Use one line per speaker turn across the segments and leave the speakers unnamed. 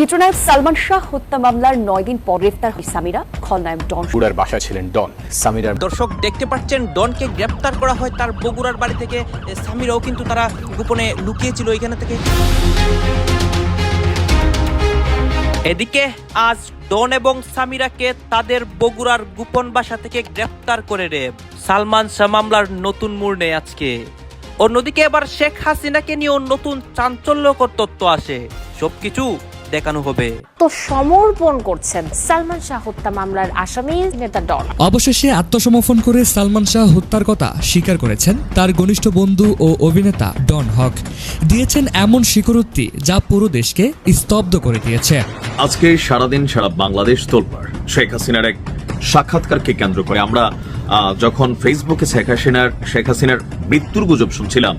চিত্রনায়ক সালমান শাহ হত্যা মামলার নয় দিন পর গ্রেফতার হয় সামিরা। খলনায়ক ডন
বগুড়ার বাসা ছিলেন ডন। সামিরার
দর্শক দেখতে পাচ্ছেন ডনকে গ্রেপ্তার করা হয় তার বগুড়ার বাড়ি থেকে। সামিরাও কিন্তু তারা গোপনে লুকিয়েছিল এখানে থেকে। এদিকে আজ ডন এবং সামিরাকে তাদের বগুড়ার গোপন বাসা থেকে গ্রেপ্তার করে রে সালমান শাহ মামলার নতুন মোড় নেই আজকে। অন্যদিকে এবার শেখ হাসিনাকে নিয়েও নতুন চাঞ্চল্যকর তথ্য আসে। সবকিছু দেখানো হবে।
তো সমর্পণ করছেন সালমান শাহ হত্যা মামলার আসামি নেতা ডন।
অবশেষে আত্মসমর্পণ করে সালমান শাহ হত্যার কথা স্বীকার করেছেন তার ঘনিষ্ঠ বন্ধু ও অভিনেতা ডন হক। দিয়েছেন এমন স্বীকারোক্তি যা পুরো দেশকে স্তব্ধ করে দিয়েছে।
আজকে সারাদিন সারা বাংলাদেশ তোলপাড়। শেখ হাসিনার এক সাক্ষাৎকারকে কেন্দ্র করে আমরা আহ, যখন ফেসবুকে শেখ হাসিনার শেখ হাসিনার মৃত্যুর গুজব শুনছিলাম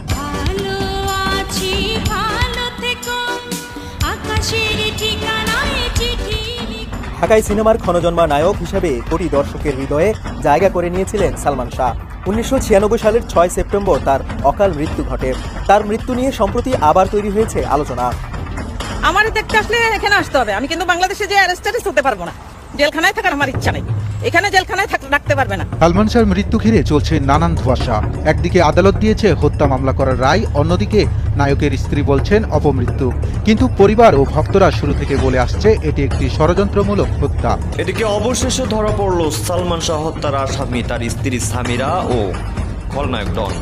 ঢাকাই সিনেমার ক্ষণজন্মা নায়ক হিসেবে কোটি দর্শকের হৃদয়ে জায়গা করে নিয়েছিলেন সালমান শাহ। উনিশশো ছিয়ানব্বই সালের ছয় সেপ্টেম্বর তার অকাল মৃত্যু ঘটে। তার মৃত্যু নিয়ে সম্প্রতি আবার তৈরি হয়েছে আলোচনা।
আমার দেখতে আসলে এখানে আসতে হবে। আমি কিন্তু বাংলাদেশে যে অ্যারেস্টেড হতে পারব না। জেলখানায় থাকার আমার ইচ্ছা নেই। এখানে জেলখানায় রাখতে পারবে না।
সালমান শাহর মৃত্যু ঘিরে চলছে নানান ধোঁয়াশা। একদিকে আদালত দিয়েছে হত্যা মামলা করার রায় অন্যদিকে নায়কের স্ত্রী বলছেন অপমৃত্যু। কিন্তু পরিবার ও ভক্তরা শুরু থেকে বলে আসছে এটি একটি ষড়যন্ত্রমূলক হত্যা।
এদিকে অবশেষে ধরা পড়ল সালমান শাহ হত্যার আসামি তার স্ত্রী সামিরা ও খলনায়ক ডন।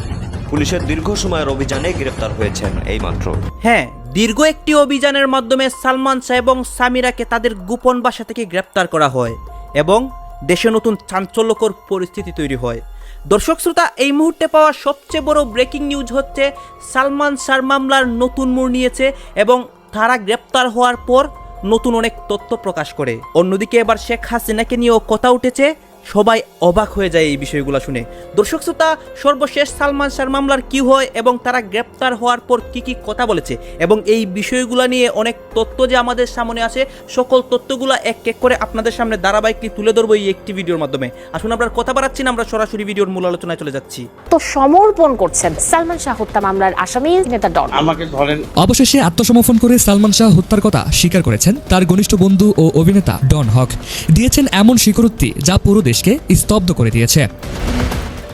পুলিশের দীর্ঘ সময়ের অভিযানে গ্রেপ্তার হয়েছেন এই মাত্র
হ্যাঁ দীর্ঘ একটি অভিযানের মাধ্যমে সালমান শাহ এবং সামিরাকে তাদের গোপন বাসা থেকে গ্রেপ্তার করা হয় এবং দেশে নতুন চাঞ্চল্যকর পরিস্থিতি তৈরি হয়। দর্শক শ্রোতা, এই মুহূর্তে পাওয়া সবচেয়ে বড় ব্রেকিং নিউজ হচ্ছে, সালমান শাহ মামলার নতুন মোড় নিয়েছে এবং তারা গ্রেপ্তার হওয়ার পর নতুন অনেক তথ্য প্রকাশ করে। অন্যদিকে এবার শেখ হাসিনাকে নিয়েও কথা উঠেছে সবাই অবাক হয়ে যায় এই বিষয়গুলো শুনে। দর্শক শ্রোতা সর্বশেষ সালমান শাহ মামলার কি হয় এবং তারা গ্রেপ্তার হওয়ার পর কি কি কথা বলেছে এবং এই বিষয়গুলো নিয়ে অনেক তথ্য যে আমাদের সামনে আসে সকল তথ্যগুলো এক এক করে আপনাদের সামনে ধারাবাহিকটি তুলে ধরবো এই একটি ভিডিওর মাধ্যমে। আসুন আমরা কথা বাড়াচ্ছি না আমরা সরাসরি ভিডিওর মূল আলোচনায় চলে যাচ্ছি।
তো সমর্পণ করছেন সালমান শাহ হত্যা মামলার আসামি নেতা ডন।
আমাকে ধরেন অবশেষে আত্মসমর্পণ করে সালমান শাহ হত্যার কথা স্বীকার করেছেন তার ঘনিষ্ঠ বন্ধু ও অভিনেতা ডন হক। দিয়েছেন এমন স্বীকারোক্তি যা পুরো দেশকে স্তব্ধ করে দিয়েছে।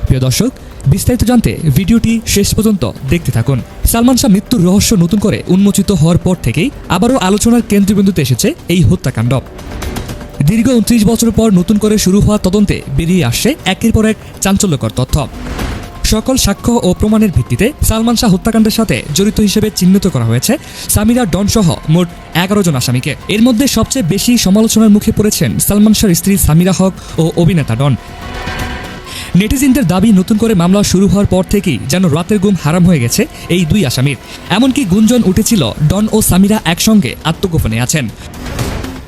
প্রিয় দর্শক, বিস্তারিত জানতে ভিডিওটি শেষ পর্যন্ত দেখতে থাকুন। সালমান শাহ মৃত্যুর রহস্য নতুন করে উন্মোচিত হওয়ার পর থেকেই আবারও আলোচনার কেন্দ্রবিন্দুতে এসেছে এই হত্যাকাণ্ড। দীর্ঘ উনত্রিশ বছর পর নতুন করে শুরু হওয়া তদন্তে বেরিয়ে আসছে একের পর এক চাঞ্চল্যকর তথ্য। সকল সাক্ষ্য ও প্রমাণের ভিত্তিতে সালমান শাহ হত্যাকাণ্ডের সাথে জড়িত হিসেবে চিহ্নিত করা হয়েছে সামিরা ডন সহ মোট এগারো জন আসামিকে। এর মধ্যে সবচেয়ে বেশি সমালোচনার মুখে পড়েছেন সালমান শাহর স্ত্রী সামিরা হক ও অভিনেতা ডন। নেটিজেনদের দাবি নতুন করে মামলা শুরু হওয়ার পর থেকেই যেন রাতের ঘুম হারাম হয়ে গেছে এই দুই আসামির। এমনকি গুঞ্জন উঠেছিল ডন ও সামিরা একসঙ্গে আত্মগোপনে আছেন।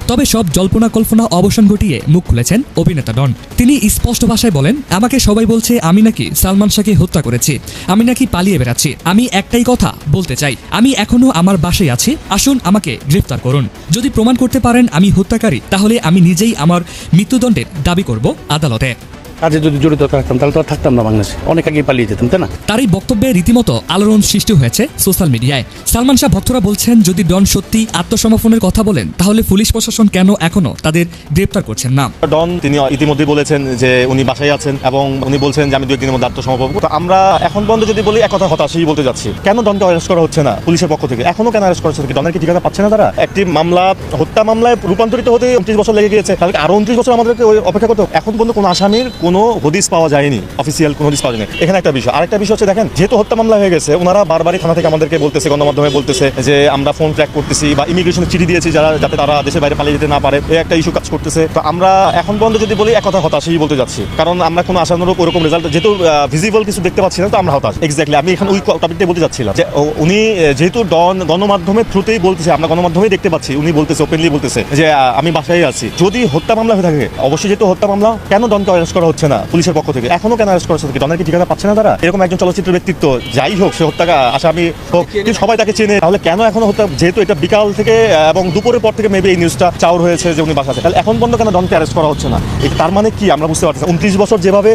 তবে সব জল্পনা কল্পনা অবসান ঘটিয়ে মুখ খুলেছেন অভিনেতা ডন। তিনি স্পষ্ট ভাষায় বলেন, আমাকে সবাই বলছে আমি নাকি সালমান শাহকে হত্যা করেছি। আমি নাকি পালিয়ে বেড়াচ্ছি। আমি একটাই কথা বলতে চাই। আমি এখনও আমার বাসায় আছি। আসুন আমাকে গ্রেফতার করুন। যদি প্রমাণ করতে পারেন আমি হত্যাকারী, তাহলে আমি নিজেই আমার মৃত্যুদণ্ডের দাবি করব আদালতে।
কাজে যদি জড়িত থাকতাম তাহলে তো আর থাকতাম না বাংলাদেশে। অনেক আগেই পালিয়ে যেতাম তাই না?
তার এই বক্তব্যে রীতিমতো আলোড়ন সৃষ্টি হয়েছে সোশ্যাল মিডিয়ায়। সালমান শাহ ভক্তরা বলছেন যদি ডন সত্যি আত্মসমর্পণের কথা বলেন তাহলে পুলিশ প্রশাসন কেন এখনও তাদের গ্রেপ্তার করছেন না?
ডন তিনি ইতিমধ্যে বলেছেন যে উনি বাসায় আছেন এবং উনি বলছেন যে আমি দু একদিনের মধ্যে আত্মসমর্পণ করব। তো আমরা এখন পর্যন্ত যদি বলি এক কথা হতাশই বলতে যাচ্ছি। কেন ডনকে অ্যারেস্ট করা হচ্ছে না পুলিশের পক্ষ থেকে? এখনও কেন অ্যারেস্ট করা হচ্ছে? না? ডনের কি ঠিকানা পাচ্ছে না তারা? একটি মামলা হত্যা মামলায় রূপান্তরিত হতে উনত্রিশ বছর লেগে গিয়েছে। তাহলে আরও উনত্রিশ বছর আমাদেরকে অপেক্ষা করতে হবে। এখন পর্যন্ত কোনো আসামির কোনো হদিস পাওয়া যায়নি অফিসিয়াল কোনো হদিস পাওয়া যায়নি। এখানে একটা বিষয়। আরেকটা বিষয় হচ্ছে, দেখেন, যেহেতু হত্যা মামলা হয়ে গেছে, ওনারা বারবারই থানা থেকে আমাদেরকে বলতেছে, গণমাধ্যমে বলতেছে যে, আমরা ফোন ট্র্যাক করতেছি বা ইমিগ্রেশনে চিঠি দিয়েছি যারা, যাতে তারা দেশের বাইরে পালিয়ে যেতে না পারে। এই একটা ইস্যু কাজ করতেছে। তো আমরা এখন পর্যন্ত যদি বলি এক কথা হতাশই বলতে যাচ্ছি। কারণ আমরা কোনো আশানুরূপ ওরকম রেজাল্ট যেহেতু ভিজিবল কিছু দেখতে পাচ্ছি না, তো আমরা হতাশ। এক্স্যাক্টলি আমি এখানে ওই টপিকটাই বলতে যাচ্ছিলাম যে উনি যেহেতু ডন গণমাধ্যমের থ্রুতেই বলতেছে, আমরা গণমাধ্যমেই দেখতে পাচ্ছি, উনি বলতেছে ওপেনলি বলতেছে যে আমি বাসায় আছি। যদি হত্যা মামলা হয়ে থাকে, অবশ্যই যেহেতু হত্যা মামলা, কেন ডনকে অ্যারেস্ট করা হচ্ছে না পুলিশের পক্ষ থেকে। এখনও কেন অ্যারেস্ট করা হচ্ছে? কি ঠিকানা পাচ্ছে না তারা? এরকম একজন চলচ্চিত্র ব্যক্তিত্ব যাই হোক সে হত্যা আসামি হোক কিন্তু সবাই তাকে চেনে। তাহলে কেন এখনও হত্যা? যেহেতু এটা বিকাল থেকে এবং দুপুরের পর থেকে মেবি এই নিউজটা চাউর হয়েছে যে উনি বাসাতে। তাহলে এখন পর্যন্ত কেন ডনকে অ্যারেস্ট করা হচ্ছে না? তার মানে কি? আমরা বুঝতে পারছি উনত্রিশ বছর যেভাবে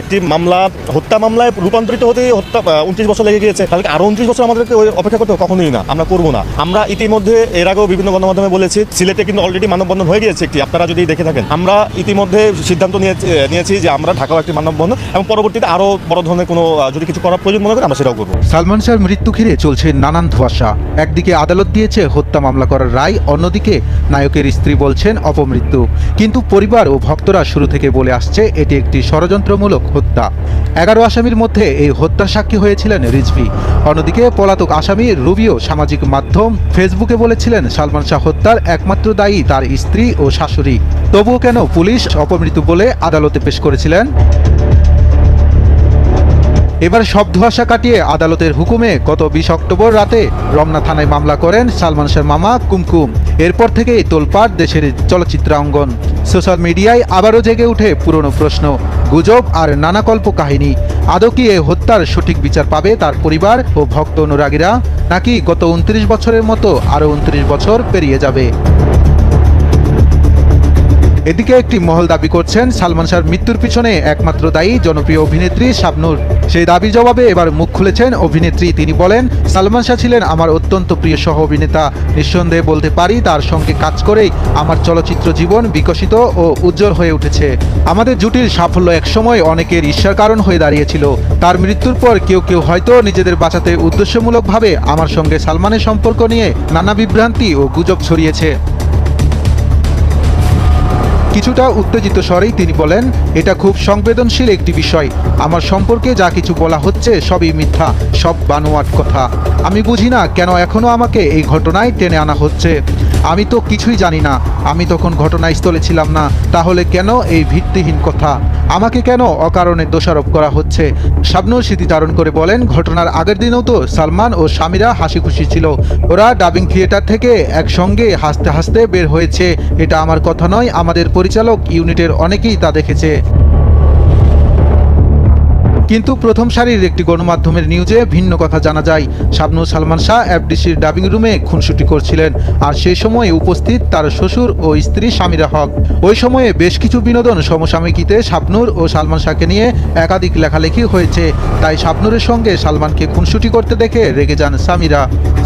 একটি মামলা হত্যা মামলায় রূপান্তরিত হতে হত্যা উনত্রিশ বছর লেগে গিয়েছে তাহলে আরও উনত্রিশ বছর আমাদেরকে অপেক্ষা করতে কখনোই না। আমরা করব না। আমরা ইতিমধ্যে এর আগেও বিভিন্ন গণমাধ্যমে বলেছি সিলেটে কিন্তু অলরেডি মানববন্ধন হয়ে গিয়েছে একটি। আপনারা যদি দেখে থাকেন। আমরা ইতিমধ্যে সিদ্ধান্ত নিয়েছি যে আমরা ঢাকাও একটি মানববন্ধন এবং পরবর্তীতে আরও বড় ধরনের কোনো যদি কিছু করার প্রয়োজন মনে করি আমরা সেটাও করব।
সালমান শাহর মৃত্যু ঘিরে চলছে নানান ধোঁয়াশা। একদিকে আদালত দিয়েছে হত্যা মামলা করার রায়, অন্যদিকে নায়কের স্ত্রী বলছেন অপমৃত্যু। কিন্তু পরিবার ও ভক্তরা শুরু থেকে বলে আসছে, এটি একটি ষড়যন্ত্রমূলক হত্যা। এগারো আসামির মধ্যে এই হত্যার সাক্ষী হয়েছিলেন রিজভি। অন্যদিকে পলাতক আসামি রুবিও সামাজিক মাধ্যম ফেসবুকে বলেছিলেন, সালমান শাহ হত্যার একমাত্র দায়ী তার স্ত্রী ও শাশুড়ি। তবুও কেন পুলিশ অপমৃত্যু বলে আদালতে পেশ করেছিলেন। এবার সব ধোঁয়াশা কাটিয়ে আদালতের হুকুমে গত বিশ অক্টোবর রাতে রমনা থানায় মামলা করেন সালমান শাহের মামা কুমকুম। এরপর থেকেই তোলপাড় দেশের চলচ্চিত্রাঙ্গন। সোশ্যাল মিডিয়ায় আবারও জেগে উঠে পুরনো প্রশ্ন, গুজব আর নানা কল্প কাহিনী। আদৌ কি এ হত্যার সঠিক বিচার পাবে তার পরিবার ও ভক্ত অনুরাগীরা? নাকি গত উনত্রিশ বছরের মতো আরও উনত্রিশ বছর পেরিয়ে যাবে? এদিকে একটি মহল দাবি করছেন সালমান শাহর মৃত্যুর পিছনে একমাত্র দায়ী জনপ্রিয় অভিনেত্রী শাবনূর। সেই দাবি জবাবে এবার মুখ খুলেছেন অভিনেত্রী। তিনি বলেন, সালমান শাহ ছিলেন আমার অত্যন্ত প্রিয় সহ অভিনেতা। নিঃসন্দেহে বলতে পারি, তার সঙ্গে কাজ করেই আমার চলচ্চিত্র জীবন বিকশিত ও উজ্জ্বল হয়ে উঠেছে। আমাদের জুটির সাফল্য একসময় অনেকের ঈর্ষার কারণ হয়ে দাঁড়িয়েছিল। তার মৃত্যুর পর কেউ কেউ হয়তো নিজেদের বাঁচাতে উদ্দেশ্যমূলকভাবে আমার সঙ্গে সালমানের সম্পর্ক নিয়ে নানা বিভ্রান্তি ও গুজব ছড়িয়েছে। কিছুটা উত্তেজিত স্বরেই তিনি বলেন, এটা খুব সংবেদনশীল একটি বিষয়। আমার সম্পর্কে যা কিছু বলা হচ্ছে সবই মিথ্যা, সব বানোয়াট কথা। আমি বুঝি না কেন এখনও আমাকে এই ঘটনায় টেনে আনা হচ্ছে। আমি তো কিছুই জানি না। আমি তখন ঘটনাস্থলে ছিলাম না। তাহলে কেন এই ভিত্তিহীন কথা? আমাকে কেন অকারণে দোষারোপ করা হচ্ছে? শাবনুর স্মৃতিচারণ করে বলেন, ঘটনার আগের দিনও তো সালমান ও স্বামীরা হাসি খুশি ছিল। ওরা ডাবিং থিয়েটার থেকে একসঙ্গে হাসতে হাসতে বের হয়েছে। এটা আমার কথা নয়, আমাদের পরিচালক ইউনিটের অনেকেই তা দেখেছে। কিন্তু প্রথম সারির একটি গণমাধ্যমের নিউজে ভিন্ন কথা জানা যায়। শাবনু সালমান শাহ এফডিসির ডাবিং রুমে খুনসুটি করছিলেন। আর সেই সময় উপস্থিত তার শ্বশুর ও স্ত্রী স্বামীরা হক। ওই সময়ে বেশ কিছু বিনোদন সমসাময়িকীতে শাবনুর ও সালমান শাহকে নিয়ে একাধিক লেখালেখি হয়েছে। তাই শাবনুরের সঙ্গে সালমানকে খুনসুটি করতে দেখে রেগে যান স্বামীরা।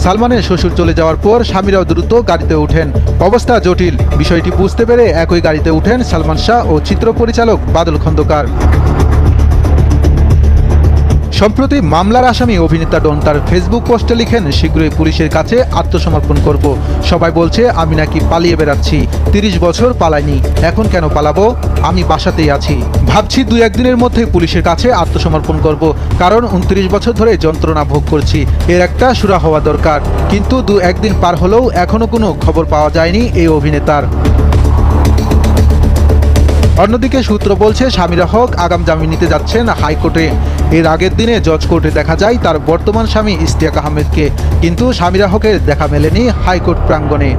সালমানের শ্বশুর চলে যাওয়ার পর স্বামীরাও দ্রুত গাড়িতে ওঠেন। অবস্থা জটিল। বিষয়টি বুঝতে পেরে একই গাড়িতে উঠেন সালমান শাহ ও চিত্র পরিচালক বাদল খন্দকার। সম্প্রতি মামলার আসামি অভিনেতা ডন তার ফেসবুক পোস্টে লিখেন, শীঘ্রই পুলিশের কাছে আত্মসমর্পণ করব। সবাই বলছে, আমি নাকি পালিয়ে বেড়াচ্ছি। তিরিশ বছর পালাইনি। এখন কেন পালাবো? আমি বাসাতেই আছি। ভাবছি দু একদিনের মধ্যে পুলিশের কাছে আত্মসমর্পণ করব। কারণ উনত্রিশ বছর ধরে যন্ত্রণা ভোগ করছি। এর একটা সুরা হওয়া দরকার। কিন্তু দু একদিন পার হলেও এখনও কোনো খবর পাওয়া যায়নি এই অভিনেতার। অন্যদিকে সূত্র বলছে, স্বামীরা হক আগাম জামিন নিতে যাচ্ছেন হাইকোর্টে। এর আগের দিনে জজ কোর্টে দেখা যায়, তার বর্তমান স্বামী ইশতিয়াক আহমেদকে। কিন্তু স্বামীরা হকের দেখা মেলেনি হাইকোর্ট প্রাঙ্গণে।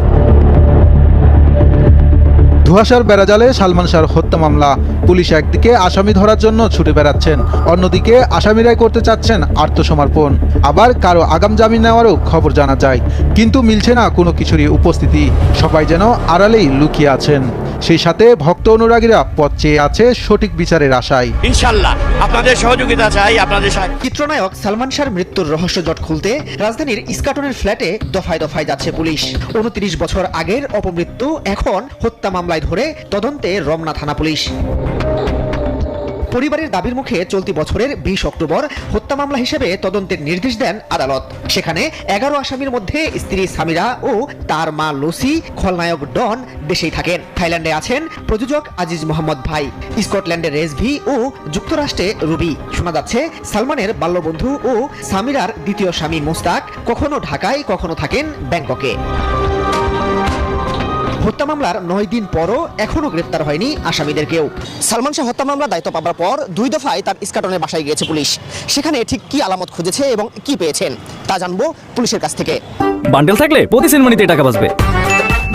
ধোয়াশার বেড়াজালে সালমান শাহর হত্যা মামলা। পুলিশ একদিকে আসামি ধরার জন্য ছুটে বেড়াচ্ছেন, অন্যদিকে আসামিরাই করতে চাচ্ছেন আত্মসমর্পণ। আবার কারও আগাম জামিন নেওয়ারও খবর জানা যায়। কিন্তু মিলছে না কোনো কিছুরই উপস্থিতি। সবাই যেন আড়ালেই লুকিয়ে আছেন। সেই সাথে ভক্ত অনুরাগীরা পথ চেয়ে আছে সঠিক বিচারের আশায়।
ইনশাল্লাহ আপনাদের সহযোগিতা চাই আপনাদের
চিত্রনায়ক সালমান শাহর মৃত্যুর রহস্য জট খুলতে রাজধানীর ইস্কাটনের ফ্ল্যাটে দফায় দফায় যাচ্ছে পুলিশ। উনত্রিশ বছর আগের অপমৃত্যু এখন হত্যা মামলায় ধরে তদন্তে রমনা থানা পুলিশ। পরিবারের দাবির মুখে চলতি বছরের বিশ অক্টোবর হত্যা মামলা হিসেবে তদন্তের নির্দেশ দেন আদালত। সেখানে এগারো আসামির মধ্যে স্ত্রী সামিরা ও তার মা লুসি, খলনায়ক ডন দেশেই থাকেন। থাইল্যান্ডে আছেন প্রযোজক আজিজ মোহাম্মদ ভাই, স্কটল্যান্ডের রেসভি ও যুক্তরাষ্ট্রে রুবি। শোনা যাচ্ছে, সালমানের বাল্যবন্ধু ও সামিরার দ্বিতীয় স্বামী মুস্তাক কখনো ঢাকায়, কখনো থাকেন ব্যাংককে। হত্যা মামলার নয় দিন পরও এখনও গ্রেপ্তার হয়নি আসামিদের কেউ সালমান শাহ হত্যা মামলা দায়িত্ব পাবার পর দুই দফায় তার ইস্কাটনের বাসায় গিয়েছে পুলিশ। সেখানে ঠিক কি আলামত খুঁজেছে এবং কি পেয়েছেন তা জানব পুলিশের কাছ থেকে।
বান্ডেল থাকলে প্রতি সেনমানিতে টাকা বাঁচবে।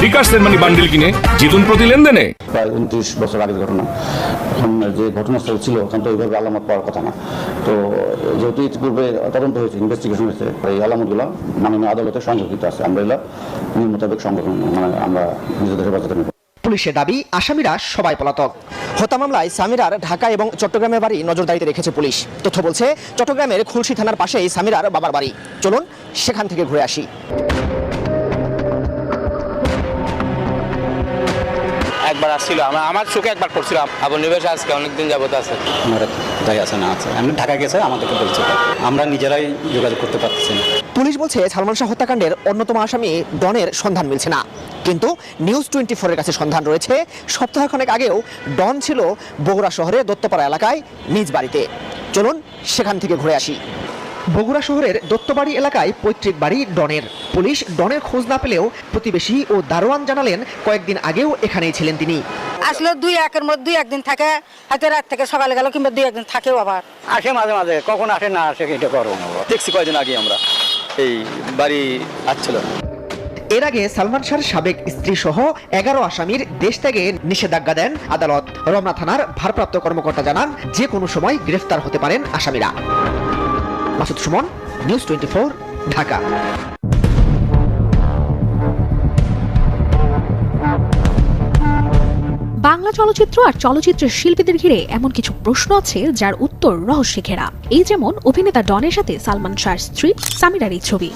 বিকাশ সেনমানি বান্ডিল কিনে জিতুন প্রতি লেনদেনে।
প্রায় উনত্রিশ বছর আগের ঘটনা। এখন যে ঘটনাস্থল ছিল ওখান তো ওইভাবে আলামত পাওয়ার কথা না। তো যেহেতু ইতিপূর্বে তদন্ত হয়েছে ইনভেস্টিগেশন হয়েছে এই আলামতগুলো মাননীয় আদালতে সংরক্ষিত আছে। আমরা এগুলো নিয়ম মোতাবেক সংরক্ষণ মানে আমরা নিজেদের হেফাজতে নেব।
পুলিশের দাবি আসামিরা সবাই পলাতক। হত্যা মামলায় সামিরার ঢাকা এবং চট্টগ্রামের বাড়ি নজরদারিতে রেখেছে পুলিশ। তথ্য বলছে চট্টগ্রামের খুলশি থানার পাশেই সামিরার বাবার বাড়ি। চলুন সেখান থেকে ঘুরে আসি।
একবার আসছিল। আমার আমার চোখে একবার করছিলাম আবার নিবেশ আজকে অনেকদিন যাবত আছে।
কোথায় আছে না আছে। এমনি ঢাকা গেছে আমাদেরকে বলছে। আমরা নিজেরাই যোগাযোগ করতে পারতেছি না।
পুলিশ বলছে সালমান শাহ হত্যাকাণ্ডের অন্যতম আসামি ডনের সন্ধান মিলছে না। কিন্তু নিউজ টোয়েন্টি ফোরের কাছে সন্ধান রয়েছে সপ্তাহখানেক আগেও ডন ছিল বগুড়া শহরে দত্তপাড়া এলাকায় নিজ বাড়িতে। চলুন সেখান থেকে ঘুরে আসি। বগুড়া শহরের দত্তবাড়ি এলাকায় পৈতৃক বাড়ি ডনের। পুলিশ ডনের খোঁজ না পেলেও প্রতিবেশী ও দারোয়ান জানালেন কয়েকদিন আগেও এখানেই ছিলেন তিনি।
আসলে দুই একের মধ্যে দুই একদিন থাকে হয়তো রাত থেকে সকালে গেল কিংবা দুই একদিন থাকেও আবার।
আসে মাঝে মাঝে কখন আসে না আসে এটা করো দেখছি কয়দিন আগে আমরা এই বাড়ি আসছিল।
এর আগে সালমান শাহর সাবেক স্ত্রী সহ এগারো আসামির দেশ ত্যাগে নিষেধাজ্ঞা দেন আদালত। রমনা থানার ভারপ্রাপ্ত কর্মকর্তা জানান যে কোনো সময় গ্রেফতার হতে পারেন আসামিরা। Masud Sumon news twenty Dhaka.
Bangla চলচ্চিত্র আর চলচ্চিত্রের শিল্পীদের ঘিরে এমন কিছু প্রশ্ন আছে যার উত্তর রহস্যে ঘেরা। এই যেমন অভিনেতা ডনের সাথে সালমান শাহর স্ত্রী সামিরার এই ছবি।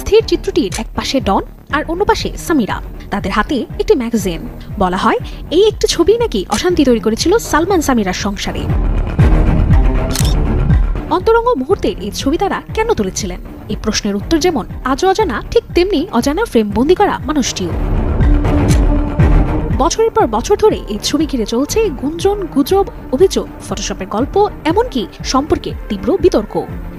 স্থির চিত্রটির এক পাশে ডন আর অন্য পাশে সামিরা। তাদের হাতে একটি ম্যাগাজিন। বলা হয়, এই একটি ছবি নাকি অশান্তি তৈরি করেছিল সালমান সামিরার সংসারে। অন্তরঙ্গ মুহূর্তের এই ছবি তারা কেন তুলেছিলেন? এই প্রশ্নের উত্তর যেমন আজও অজানা, ঠিক তেমনি অজানা ফ্রেম বন্দি করা মানুষটিও। বছরের পর বছর ধরে এই ছবি ঘিরে চলছে গুঞ্জন, গুজব, অভিযোগ ফটোশপের গল্প, এমনকি সম্পর্কে তীব্র বিতর্ক।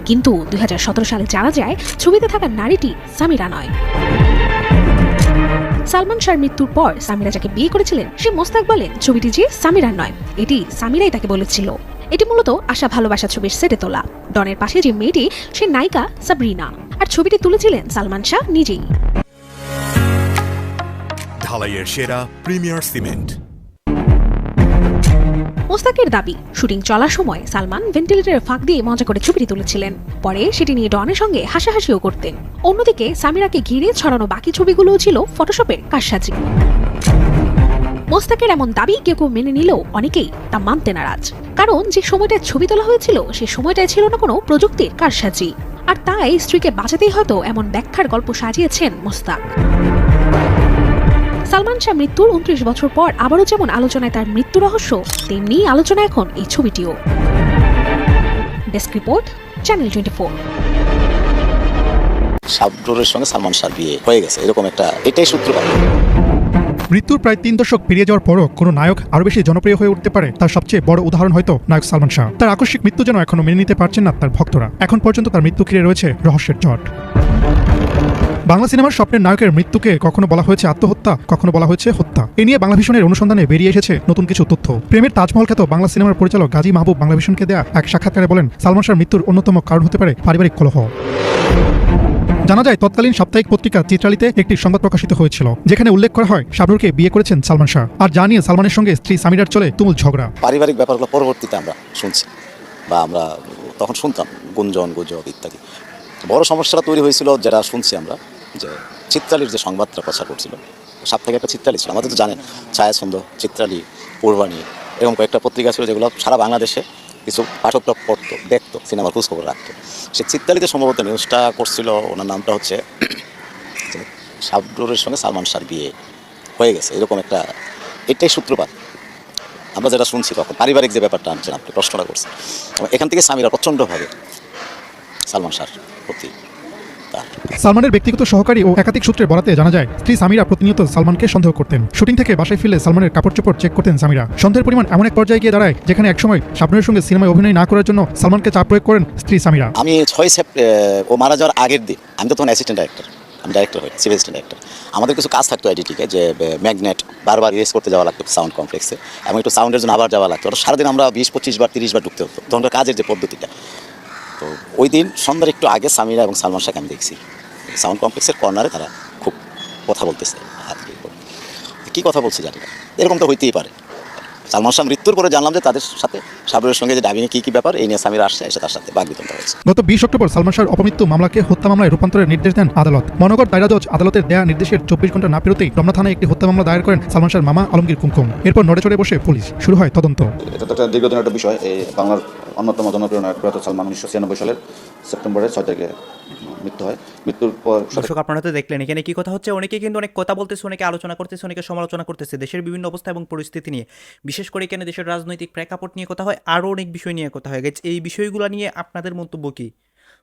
কিন্তু দুই হাজার সতেরো সালে জানা যায়, ছবিতে থাকা নারীটি সামিরা নয়। সালমান শাহর মৃত্যুর পর সামিরা যাকে বিয়ে করেছিলেন, সে মোস্তাক বলেন, ছবিটি যে সামিরার নয়, এটি সামিরাই তাকে বলেছিল। এটি মূলত আশা ভালোবাসা ছবির সেটে তোলা। ডনের পাশে যে মেয়েটি সে নায়িকা সাবরিনা। আর ছবিটি তুলেছিলেন সালমান শাহ নিজেই।
ঢালাইয়ের সেরা প্রিমিয়ার সিমেন্ট।
মোস্তাকের দাবি শুটিং চলার সময় সালমান ভেন্টিলেটরের ফাঁক দিয়ে মজা করে ছবিটি তুলেছিলেন। পরে সেটি নিয়ে ডনের সঙ্গে হাসাহাসিও করতেন। অন্যদিকে সামিরাকে ঘিরে ছড়ানো বাকি ছবিগুলোও ছিল ফটোশপের কারসাজি। মোস্তাকের এমন দাবি কেউ কেউ মেনে নিলেও অনেকেই তা মানতে নারাজ। কারণ যে সময়টায় ছবি তোলা হয়েছিল, সে সময়টায় ছিল না কোনো প্রযুক্তির কারসাজি। আর তাই স্ত্রীকে বাঁচাতেই হয়তো এমন ব্যাখ্যার গল্প সাজিয়েছেন মোস্তাক। সালমান শাহ মৃত্যুর উনত্রিশ বছর পর আবারও যেমন আলোচনায় তার মৃত্যু রহস্য, তেমনি আলোচনা এখন এই ছবিটিও। Desk report, channel twenty four.
শাবনুরের সঙ্গে সালমান শাহ বিয়ে হয়ে গেছে, এরকম একটা এটাই সূত্রপাত।
মৃত্যুর প্রায় তিন দশক পেরিয়ে যাওয়ার পরও কোনো নায়ক আরও বেশি জনপ্রিয় হয়ে উঠতে পারে, তার সবচেয়ে বড় উদাহরণ হয়তো নায়ক সালমান শাহ। তার আকস্মিক মৃত্যু যেন এখনও মেনে নিতে পারছেন না তার ভক্তরা। এখন পর্যন্ত তার মৃত্যু ঘিরে রয়েছে রহস্যের জট। বাংলা সিনেমার স্বপ্নের নায়কের মৃত্যুকে কখনো বলা হয়েছে আত্মহত্যা, কখনো বলা হয়েছে হত্যা। এ নিয়ে বাংলা ভীষণের অনুসন্ধানে বেরিয়ে এসেছে নতুন কিছু তথ্য। প্রেমের তাজমহল খ্যাত বাংলা সিনেমার পরিচালক গাজী মাহবুব বাংলা ভীষণকে দেয়া এক সাক্ষাৎকারে বলেন, সালমান শাহর মৃত্যুর অন্যতম কারণ হতে পারে পারিবারিক কলহ। জানা যায়, তৎকালীন সাপ্তাহিক পত্রিকা চিত্রালিতে একটি সংবাদ প্রকাশিত হয়েছিল, যেখানে উল্লেখ করা হয় শাবনুরকে বিয়ে করেছেন সালমান শাহ। আর জানিয়ে সালমানের সঙ্গে স্ত্রী সামিরার চলে তুমুল ঝগড়া।
পারিবারিক ব্যাপারগুলো পরবর্তীতে আমরা শুনছি, বা আমরা তখন শুনতাম, গুঞ্জন, গুজব ইত্যাদি। বড় সমস্যাটা তৈরি হয়েছিল, যেটা শুনছি আমরা, যে চিত্রালির যে সংবাদটা প্রচার করছিল, সাপ্তাহিক একটা চিত্রালি ছিল, আমাদের তো জানেন, ছায়াছন্দ, চিত্রালি পূর্বাণী এরকম কয়েকটা পত্রিকা ছিল যেগুলো সারা বাংলাদেশে কিছু পাঠকরা পড়তো, দেখতো, সিনেমার খোঁজখবর রাখতো। সে চিত্তালিতে সম্ভবত নিউজটা করছিল, ওনার নামটা হচ্ছে শাবনুরের সঙ্গে সালমান শাহর বিয়ে হয়ে গেছে, এরকম একটা, এটাই সূত্রপাত। আমরা যেটা শুনছি, তখন পারিবারিক যে ব্যাপারটা আনছেন আপনি, প্রশ্নটা করছেন। এখান থেকে স্বামীরা প্রচণ্ডভাবে সালমান শাহর প্রতি তার
সালমানের ব্যক্তিগত সহকারী ও একাধিক সূত্রে বরাতে জানা যায় স্ত্রী সামিরা প্রতিনিয়ত সালমানকে সন্দেহ করতেন। শুটিং থেকে বাসায় ফিরলে সালমানের কাপড় চোপড় চেক করতেন সামিরা। সন্দেহের পরিমাণ এমন এক পর্যায়ে গিয়ে দাঁড়ায় যেখানে একসময় শাবনুরের সঙ্গে সিনেমায় অভিনয় না করার জন্য সালমানকে চাপ প্রয়োগ করেন স্ত্রী সামিরা।
আমি ছয় সেপ্টেম্বর ও মারা যাওয়ার আগের দিন আমি তো তখন অ্যাসিস্ট্যান্ট ডাইরেক্টর আমি ডাইরেক্টর হই সিভিল অ্যাসিস্ট্যান্ট ডাইরেক্টর আমাদের কিছু কাজ থাকতো এডিটিকে যে ম্যাগনেট বারবার ইরেজ করতে যাওয়া লাগতো সাউন্ড কমপ্লেক্সে এবং একটু সাউন্ডের জন্য আবার যাওয়া লাগতো। ওটা সারাদিন আমরা বিশ পঁচিশ বার তিরিশ বার ঢুকতে হতো। তখনকার কাজের যে পদ্ধতিটা তো ওই দিন সন্ধ্যার একটু আগে সামিরা এবং সালমান শাহকে আমি দেখছি। সাউন্ড কমপ্লেক্সের কর্নারে তারা খুব কথা বলতেছে, হাত কি কথা বলছে জানি না। এরকম তো হইতেই পারে। সালমান শাহ মৃত্যুর পরে জানলাম যে তাদের সাথে সাবরের সঙ্গে যে ডাবিংয়ে কী কী ব্যাপার এই নিয়ে সামিরা আসছে এসে তার সাথে বাগবিতনটা হয়েছে।
গত বিশ অক্টোবর সালমান শাহর অপমৃত্যু মামলাকে হত্যা মামলায় রূপান্তরের নির্দেশ দেন আদালত। মহানগর দায়রা জজ আদালতের দেয়া নির্দেশের চব্বিশ ঘণ্টা না পেরোতেই রমনা থানায় একটি হত্যা মামলা দায়ের করেন সালমান শাহর মামা আলমগীর কুমকুম। এরপর নড়ে চড়ে বসে পুলিশ। শুরু হয় তদন্ত।
এটা তো একটা দীর্ঘদিন একটা বিষয়। এই বাংলার অন্যতম জনপ্রিয় নায়ক প্রয়াত সালমান উনিশশো ছিয়ানব্বই সালের সেপ্টেম্বরের ছয় তারিখে মৃত্যু হয়। মৃত্যুর পর
দর্শক, আপনারা তো দেখলেন, এখানে কি কথা হচ্ছে? অনেকে কিন্তু অনেক কথা বলতেছে, অনেকে আলোচনা করতেছে, অনেকে সমালোচনা করতেছে। দেশের বিভিন্ন অবস্থা এবং পরিস্থিতি নিয়ে, বিশেষ করে এখানে দেশের রাজনৈতিক প্রেক্ষাপট নিয়ে কথা হয়, আরও অনেক বিষয় নিয়ে কথা হয়ে। গেছে এই বিষয়গুলো নিয়ে আপনাদের মন্তব্য কী?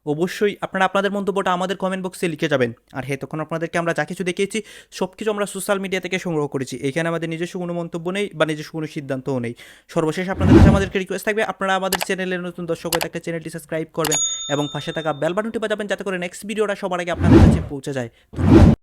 অবশ্যই আপনারা আপনাদের মন্তব্যটা আমাদের কমেন্ট বক্সে লিখে যাবেন। আর হ্যাঁ তখন আপনাদেরকে আমরা যা কিছু দেখিয়েছি সব কিছু আমরা সোশ্যাল মিডিয়া থেকে সংগ্রহ করেছি। এখানে আমাদের নিজস্ব কোনো মন্তব্য নেই বা নিজস্ব কোনো সিদ্ধান্তও নেই। সর্বশেষ আপনাদের কাছে আমাদেরকে রিকোয়েস্ট থাকবে, আপনারা আমাদের চ্যানেলের নতুন দর্শক হয়ে থাকলে চ্যানেলটি সাবস্ক্রাইব করবেন এবং পাশে থাকা বেল বাটনটি বাজাবেন, যাতে করে নেক্সট ভিডিওটা সবার আগে আপনাদের কাছে পৌঁছে যায়।